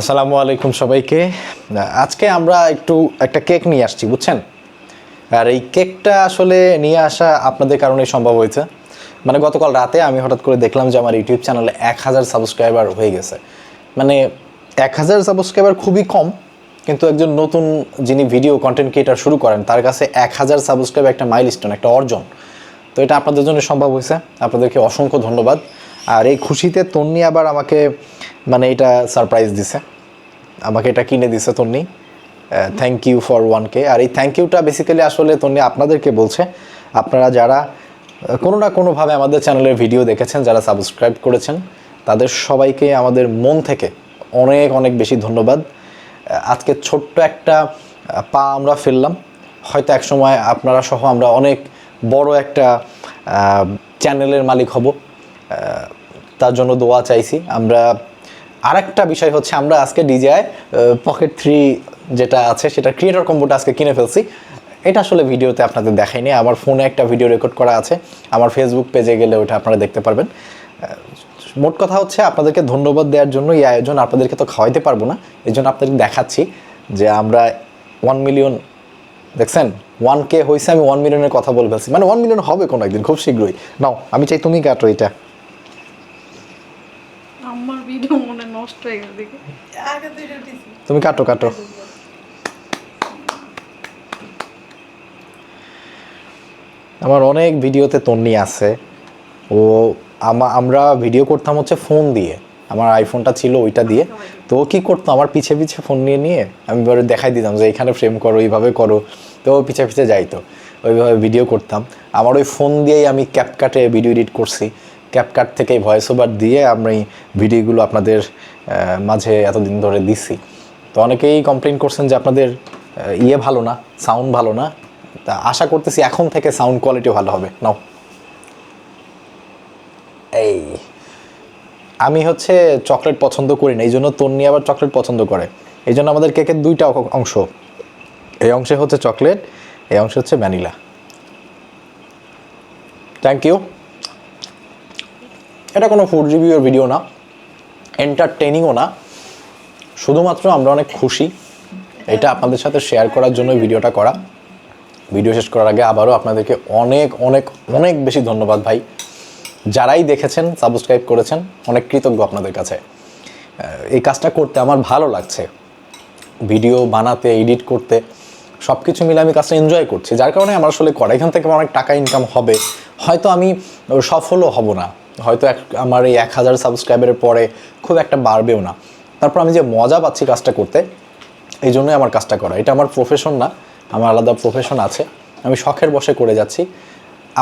আসসালামু আলাইকুম সবাইকে। আজকে আমরা একটু একটা কেক নিয়ে আসছি, বুঝছেন? আর এই কেকটা আসলে নিয়ে আসা আপনাদের কারণে সম্ভব হয়েছে। মানে গতকাল রাতে আমি হঠাৎ করে দেখলাম যে আমার ইউটিউব চ্যানেলে এক হাজার সাবস্ক্রাইবার হয়ে গেছে। মানে এক হাজার সাবস্ক্রাইবার খুবই কম, কিন্তু একজন নতুন যিনি ভিডিও কন্টেন্ট ক্রিয়েটার শুরু করেন, তার কাছে এক হাজার সাবস্ক্রাইবার একটা মাইলস্টোন একটা অর্জন। তো এটা আপনাদের জন্য সম্ভব হয়েছে। আপনাদেরকে অসংখ্য ধন্যবাদ। আর এই খুশিতে তন্নি আবার আমাকে মানে এটা সারপ্রাইজ দিছে। আমাকে এটা কিনে দিছে Tonni. Thank you for one K আর এই থ্যাংক ইউটা বেসিক্যালি আসলে তন্নি আপনাদেরকে বলছে, আপনারা যারা কোনো না কোনোভাবে আমাদের চ্যানেলের ভিডিও দেখেছেন, যারা সাবস্ক্রাইব করেছেন, তাদের সবাইকে আমাদের মন থেকে অনেক অনেক বেশি ধন্যবাদ। আজকে ছোট্ট একটা পা আমরা ফেললাম। হয়তো একসময় আপনারা সহ আমরা অনেক বড় একটা চ্যানেলের মালিক হব। তার জন্য দোয়া চাইছি। আমরা আরেকটা বিষয় হচ্ছে আমরা আজকে ডিজিআই পকেট থ্রি যেটা আছে, সেটা ক্রিয়েটর কম্বোটা আজকে কিনে ফেলছি। এটা আসলে ভিডিওতে আপনাদের দেখাইনি, আমার ফোনে একটা ভিডিও রেকর্ড করা আছে। আমার ফেসবুক পেজে গেলে ওটা আপনারা দেখতে পারবেন। মোট কথা হচ্ছে আপনাদেরকে ধন্যবাদ দেওয়ার জন্য এই আয়োজন আপনাদেরকে তো খাওয়াইতে পারব না। এই জন্য আপনাদেরকে দেখাচ্ছি যে আমরা ওয়ান মিলিয়ন দেখছেন? ওয়ান কে হয়েছে আমি ওয়ান মিলিয়নের কথা বলে ফেলছি। মানে ওয়ান মিলিয়ন হবে কোনো একদিন, খুব শীঘ্রই। নাও, আমি চাই তুমি কাটো এটা আমার ভিডিও মনে হয় নষ্ট হয়ে গেছে দেখে। তুমি কাটো কাটো। আমার অনেক ভিডিওতে তন্নি আছে। ও আমা- আমরা ভিডিও করতাম হচ্ছে ফোন দিয়ে। আমার আইফোনটা ছিল ওইটা দিয়ে। তো ও কী করতো আমার পিছে পিছে ফোন নিয়ে নিয়ে আমি এবারে দেখাই দিতাম যে এখানে ফ্রেম করো এইভাবে করো। তো ও পিছে পিছে যাইতো। ওইভাবে ভিডিও করতাম। আমার ওই ফোন দিয়েই আমি ক্যাপকাটে ভিডিও এডিট করছি। ক্যাপকাট থেকে ভয়েস ওভার দিয়ে আমরা এই ভিডিওগুলো আপনাদের মাঝে এতদিন ধরে দিছি। তো অনেকেই কমপ্লেন করছেন যে আপনাদের ইয়ে ভালো না সাউন্ড ভালো না। তা আশা করতেছি এখন থেকে সাউন্ড কোয়ালিটি ভালো হবে। নাও। এই, আমি হচ্ছে চকলেট পছন্দ করি না, এই জন্য তন্নি আবার চকলেট পছন্দ করে। এই জন্য আমাদের কেকের দুইটা অংশ। এই অংশে হচ্ছে চকলেট এই অংশে হচ্ছে ভ্যানিলা থ্যাংক ইউ এটা কোনো ফুড রিভিউর ভিডিও না এন্টারটেনিংও না। শুধুমাত্র আমরা অনেক খুশি। এটা আপনাদের সাথে শেয়ার করার জন্য ভিডিওটা করা। ভিডিও শেষ করার আগে আবারও আপনাদেরকে অনেক অনেক অনেক বেশি ধন্যবাদ ভাই। যারাই দেখেছেন সাবস্ক্রাইব করেছেন, অনেক কৃতজ্ঞ আপনাদের কাছে। এই কাজটা করতে আমার ভালো লাগছে। ভিডিও বানাতে এডিট করতে সব কিছু মিলে আমি কাজটা এনজয় করছি। যার কারণে আমার আসলে করা এখান থেকে অনেক টাকা ইনকাম হবে। হয়তো আমি সফলও হব না। হয়তো এক আমার এই এক হাজার সাবস্ক্রাইবারের পরে খুব একটা বাড়বেও না। তারপর আমি যে মজা পাচ্ছি কাজটা করতে, এই জন্যই আমার কাজটা করা। এটা আমার প্রফেশন না, আমার আলাদা প্রফেশন আছে। আমি শখের বসে করে যাচ্ছি।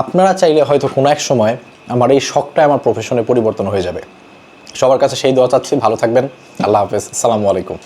আপনারা চাইলে হয়তো কোনো এক সময় আমার এই শখটা আমার প্রফেশনে পরিবর্তন হয়ে যাবে। সবার কাছে সেই দোয়া চাচ্ছি। ভালো থাকবেন। আল্লাহ হাফেজ। আসসালামু আলাইকুম।